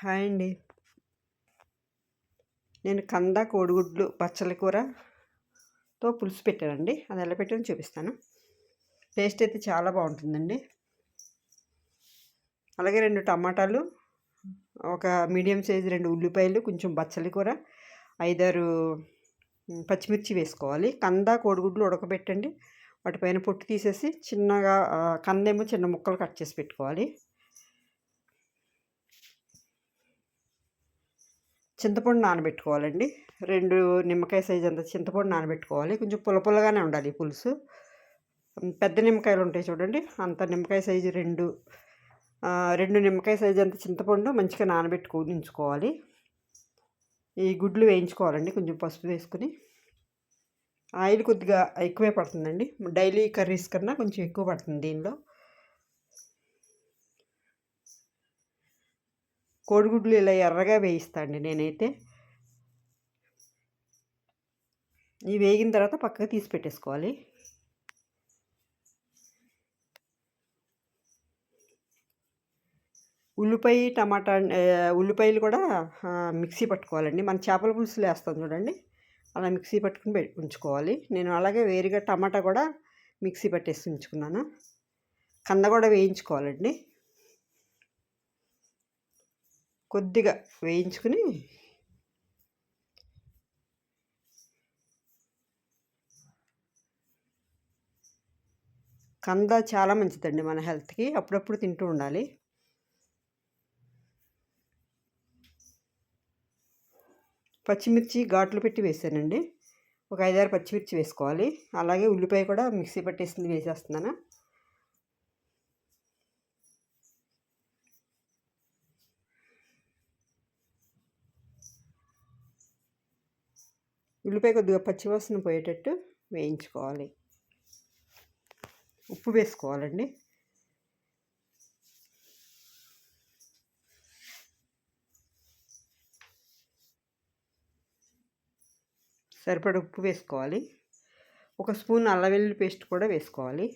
Hi అండి. నేను కంద కోడిగుడ్లు పచ్చల కూరతో పులుసు పెట్టానండి. అది ఎలా పెట్టాను చూపిస్తాను. టేస్ట్ అయితే చాలా బాగుంటుందండి. అలాగే రెండు టమాటాలు ఒక మీడియం సైజ్ రెండు ఉల్లిపాయలు కొంచెం బచ్చలి కూర ఐదారు పచ్చిమిర్చి వేసుకోవాలి. కంద కోడిగుడ్లు ఉడకబెట్టండి. వాటిపైన పొట్టు తీసేసి చిన్నగా కందేమో చిన్న ముక్కలు కట్ చేసి పెట్టుకోవాలి. చింతపండు నానబెట్టుకోవాలండి. రెండు నిమ్మకాయ సైజ్ అంత చింతపండు నానబెట్టుకోవాలి. కొంచెం పుల్ల పుల్లగానే ఉండాలి పులుసు. పెద్ద నిమ్మకాయలు ఉంటాయి చూడండి. అంత నిమ్మకాయ సైజు రెండు రెండు నిమ్మకాయ సైజు అంత చింతపండు మంచిగా నానబెట్టుకు ఉంచుకోవాలి ఈ గుడ్లు వేయించుకోవాలండి. కొంచెం పసుపు వేసుకుని. ఆయిల్ కొద్దిగా ఎక్కువే పడుతుందండి. డైలీ కర్రీస్ కన్నా కొంచెం ఎక్కువ పడుతుంది దీనిలో. కోడిగుడ్లు ఇలా ఎర్రగా వేయిస్తాండి నేనైతే. ఇవి వేగిన తర్వాత పక్కకు తీసి పెట్టేసుకోవాలి. ఉల్లిపాయ టమాటా ఉల్లిపాయలు కూడా మిక్సీ పట్టుకోవాలండి. మన చేపల పులుసులు వేస్తాం చూడండి. అలా మిక్సీ పట్టుకుని ఉంచుకోవాలి. నేను అలాగే వేరుగా టమాటా కూడా మిక్సీ పట్టేసి ఉంచుకున్నాను. కంద కూడా వేయించుకోవాలండి. కొద్దిగా వేయించుకుని కంద చాలా మంచిదండి మన హెల్త్కి. అప్పుడప్పుడు తింటూ ఉండాలి. పచ్చిమిర్చి ఘాట్లు పెట్టి వేసానండి. ఒక ఐదారు పచ్చిమిర్చి వేసుకోవాలి. అలాగే ఉల్లిపాయ కూడా మిక్సీ పట్టేసింది వేసేస్తున్నాను. ఉల్లిపాయ కొద్దిగా పచ్చివాసన పోయేటట్టు వేయించుకోవాలి. ఉప్పు వేసుకోవాలండి. సరిపడ ఉప్పు వేసుకోవాలి. ఒక స్పూన్ అల్లం వెల్లుల్లి పేస్ట్ కూడా వేసుకోవాలి.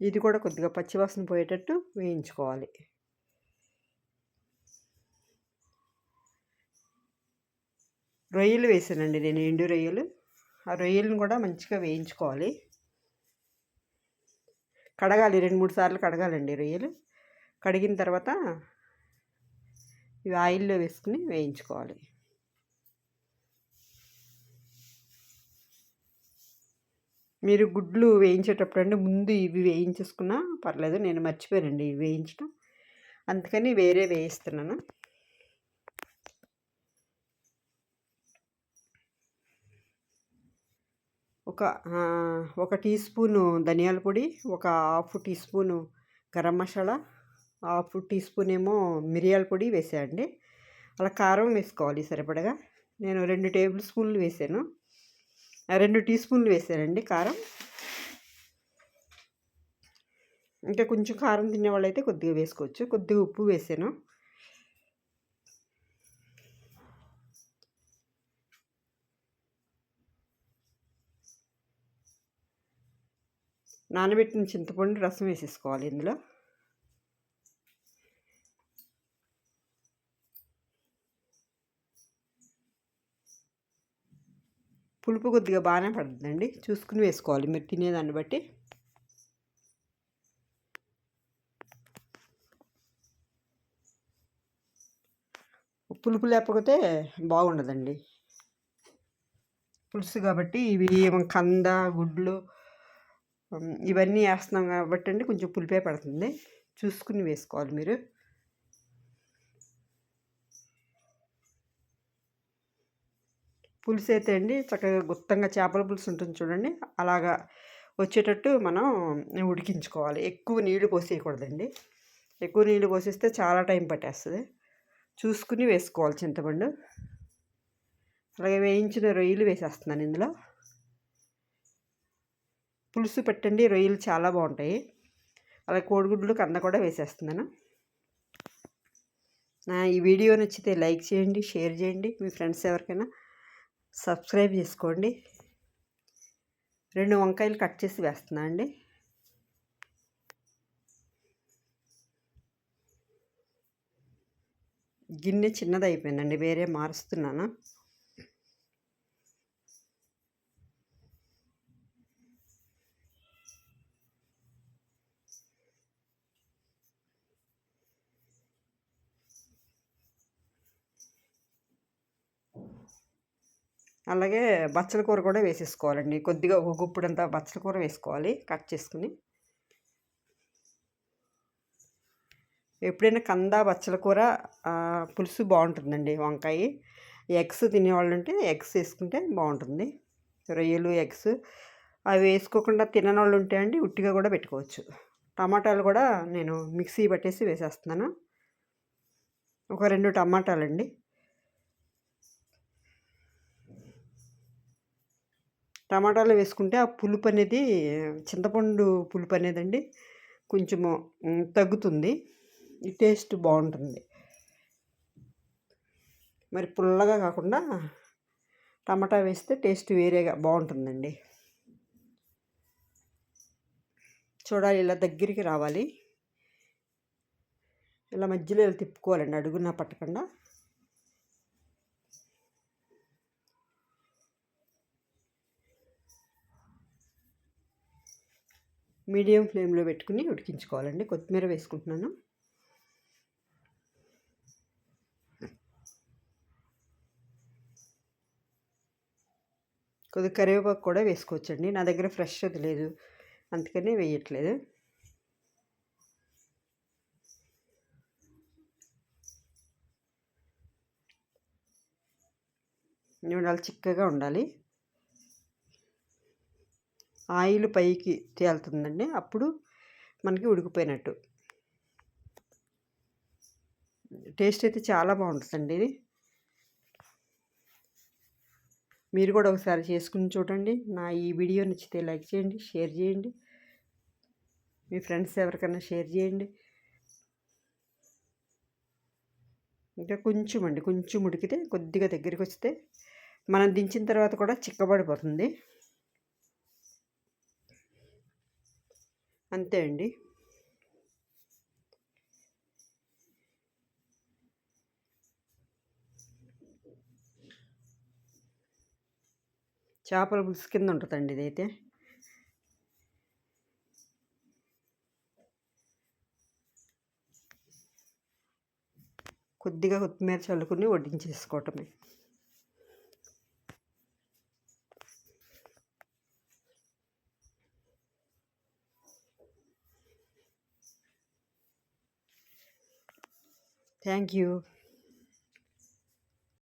ఇది కూడా కొద్దిగా పచ్చివాసన పోయేటట్టు వేయించుకోవాలి. రొయ్యలు వేసానండి నేను ఎండు రొయ్యలు. ఆ రొయ్యలను కూడా మంచిగా వేయించుకోవాలి. కడగాలి రెండు మూడు సార్లు కడగాలండి రొయ్యలు. కడిగిన తర్వాత ఇవి ఆయిల్లో వేసుకుని వేయించుకోవాలి. మీరు గుడ్లు వేయించేటప్పుడు అంటే ముందు ఇవి వేయించేసుకున్నా పర్లేదు నేను మర్చిపోయానండి ఇవి వేయించడం అందుకని వేరే వేయిస్తున్నాను. ఒక ఒక టీ స్పూను ధనియాల పొడి ఒక half teaspoon garam masala half teaspoon ఏమో మిరియాల పొడి వేసేయండి. అలా కారం వేసుకోవాలి సరిపడగా. నేను రెండు టేబుల్ స్పూన్లు వేసాను. రెండు టీ స్పూన్లు వేసానండి కారం. ఇంకా కొంచెం కారం తినే వాళ్ళైతే కొద్దిగా వేసుకోవచ్చు. కొద్దిగా ఉప్పు వేసాను. నానబెట్టిన చింతపండు రసం వేసేసుకోవాలి ఇందులో. పులుపు కొద్దిగా బాగానే పడుతుందండి. చూసుకుని వేసుకోవాలి మీరు తినేదాన్ని బట్టి. పులుపు లేకపోతే బాగుండదండి. పులుసు కాబట్టి ఇవి కంద గుడ్లు ఇవన్నీ వేస్తున్నాం కాబట్టి అండి కొంచెం పులిపే పడుతుంది. చూసుకుని వేసుకోవాలి మీరు. పులుసు అయితే అండి చక్కగా గుత్తంగా చేపల పులుసు ఉంటుంది చూడండి. అలాగా వచ్చేటట్టు మనం ఉడికించుకోవాలి. ఎక్కువ నీళ్ళు పోసేయకూడదండి. ఎక్కువ నీళ్ళు పోసేస్తే చాలా టైం పట్టేస్తుంది. చూసుకుని వేసుకోవాలి చింతపండు. అలాగే వేయించిన రొయ్యలు వేసేస్తున్నాను ఇందులో. పులుసు పెట్టండి రొయ్యలు చాలా బాగుంటాయి. అలాగే కోడిగుడ్లు కంద కూడా వేసేస్తున్నాను. నా ఈ వీడియో నచ్చితే లైక్ చేయండి షేర్ చేయండి. మీ ఫ్రెండ్స్ ఎవరికైనా సబ్స్క్రైబ్ చేసుకోండి. రెండు వంకాయలు కట్ చేసి వేస్తున్నా అండి. గిన్నె చిన్నది అయిపోయిందండి వేరే మారుస్తున్నాను. అలాగే బచ్చల కూర కూడా వేసేసుకోవాలండి. కొద్దిగా ఒక గుప్పుడంతా బచ్చల కూర వేసుకోవాలి కట్ చేసుకుని. ఎప్పుడైనా కంద బచ్చల కూర పులుసు బాగుంటుందండి వంకాయ. ఎగ్స్ తినేవాళ్ళు ఉంటే ఎగ్స్ వేసుకుంటే బాగుంటుంది. రొయ్యలు ఎగ్స్ అవి వేసుకోకుండా తినని వాళ్ళు ఉంటే అండి ఉట్టిగా కూడా పెట్టుకోవచ్చు. టమాటాలు కూడా నేను మిక్సీ పట్టేసి వేసేస్తున్నాను. ఒక రెండు టమాటాలండి. టమాటాలు వేసుకుంటే ఆ పులుపు అనేది చింతపండు పులుపు అనేది అండి కొంచెము తగ్గుతుంది. ఈ టేస్ట్ బాగుంటుంది. మరి పుల్లగా కాకుండా టమాటా వేస్తే టేస్ట్ వేరేగా బాగుంటుందండి. చూడాలి ఇలా దగ్గరికి రావాలి. ఇలా మధ్యలో ఇలా తిప్పుకోవాలండి అడుగున పట్టకుండా. మీడియం ఫ్లేమ్లో పెట్టుకుని ఉడికించుకోవాలండి. కొత్తిమీర వేసుకుంటున్నాను. కొద్దిగా కరివేపాకు కూడా వేసుకోవచ్చండి. నా దగ్గర ఫ్రెష్ అది లేదు. అందుకనే వేయట్లేదు. ఉండాలి చిక్కగా ఉండాలి. ఆయిల్ పైకి తేలుతుందండి. అప్పుడు మనకి ఉడికిపోయినట్టు. టేస్ట్ అయితే చాలా బాగుంటుందండి ఇది. మీరు కూడా ఒకసారి చేసుకుని చూడండి. నా ఈ వీడియో నచ్చితే లైక్ చేయండి షేర్ చేయండి. మీ ఫ్రెండ్స్ ఎవరికైనా షేర్ చేయండి. ఇంకా కొంచెం అండి కొంచెం ఉడికితే కొద్దిగా దగ్గరికి వస్తే మనం దించిన తర్వాత కూడా చిక్కబడిపోతుంది. అంతే అండి. చేపల పులుసు కింద ఉంటుందండి ఇదైతే. కొద్దిగా కొత్తిమీర చల్లుకుని వడ్డించేసుకోవటమే. Thank you.